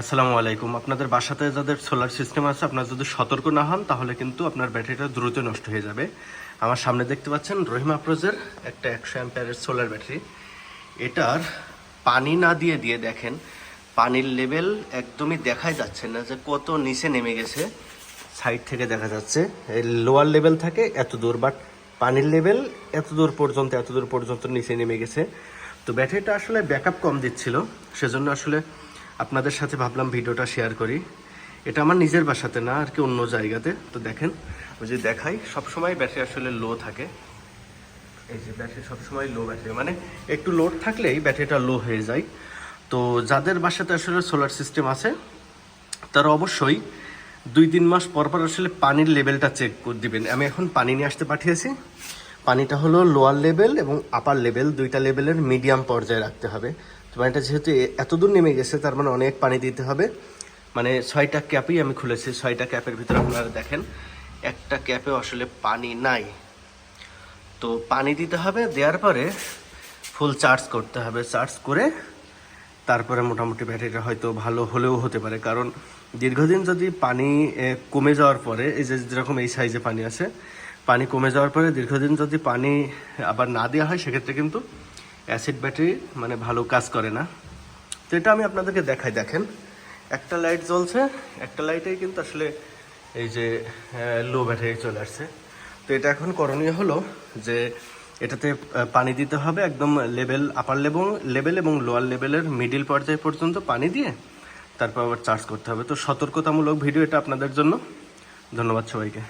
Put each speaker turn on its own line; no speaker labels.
আসসালামু আলাইকুম। আপনাদের বাসাতে যাদের সোলার সিস্টেম আছে, আপনারা যদি সতর্ক না হন, তাহলে কিন্তু আপনার ব্যাটারিটা দ্রুত নষ্ট হয়ে যাবে। আমার সামনে দেখতে পাচ্ছেন রহিমা প্রোজের একটা একশো অ্যাম্পিয়ারের সোলার ব্যাটারি। এটার পানি না দিয়ে দিয়ে দেখেন, পানির লেভেল একদমই দেখাই যাচ্ছে না যে কত নিচে নেমে গেছে। সাইড থেকে দেখা যাচ্ছে লোয়ার লেভেল থাকে এত দূর বাট পানির লেভেল এত দূর পর্যন্ত, এত দূর পর্যন্ত নিচে নেমে গেছে। তো ব্যাটারিটা আসলে ব্যাকআপ কম দিচ্ছিল, সেজন্য আসলে আপনাদের সাথে ভাবলাম ভিডিওটা শেয়ার করি। এটা আমার নিজের বাসাতে না, আর কি অন্য জায়গাতে। তো দেখেন, ওই যে দেখাই, সবসময় ব্যাটারি আসলে লো থাকে। এই যে ব্যাটারি সবসময় লো ব্যাটারি মানে একটু লোড থাকলেই ব্যাটারিটা লো হয়ে যায়। তো যাদের বাসাতে আসলে সোলার সিস্টেম আছে, তারা অবশ্যই দুই তিন মাস পর পর আসলে পানির লেভেলটা চেক করে দিবেন। আমি এখন পানি নিয়ে আসতে পাঠিয়েছি। পানিটা হলো লোয়ার লেভেল এবং আপার লেভেল দুইটা লেভেলের মিডিয়াম পর্যায়ে রাখতে হবে। তো পানিটা যেহেতু এ- এত দূর নেমে গেছে, তার মানে অনেক পানি দিতে হবে। মানে ছয়টা ক্যাপই আমি খুলেছি, ছয়টা ক্যাপের ভিতরে আপনারা দেখেন, একটা ক্যাপে আসলে পানি নাই। তো পানি দিতে হবে, দেওয়ার পরে ফুল চার্জ করতে হবে। চার্জ করে তারপরে মোটামুটি ব্যাটারিটা হয়তো ভালো হলেও হতে পারে। কারণ দীর্ঘদিন যদি পানি কমে যাওয়ার পরে, এই যে যেরকম এই সাইজে পানি আছে, পানি কমে যাওয়ার পরে দীর্ঘদিন যদি পানি আবার না দেওয়া হয়, সেক্ষেত্রে কিন্তু অ্যাসিড ব্যাটারি মানে ভালো কাজ করে না। তো এটা আমি আপনাদেরকে দেখাই, দেখেন। একটা লাইট জ্বলছে, একটা লাইটেই কিন্তু আসলে এই যে লো ব্যাটারি চলে আসছে। তো এটা এখন করণীয় হলো যে, এটাতে পানি দিতে হবে একদম লেভেল আপার লেভেল লেভেল এবং লোয়ার লেভেলের মিডিল পর্যায় পর্যন্ত পানি দিয়ে তারপর আবার চার্জ করতে হবে। তো সতর্কতামূলক ভিডিও এটা আপনাদের জন্য। ধন্যবাদ সবাইকে।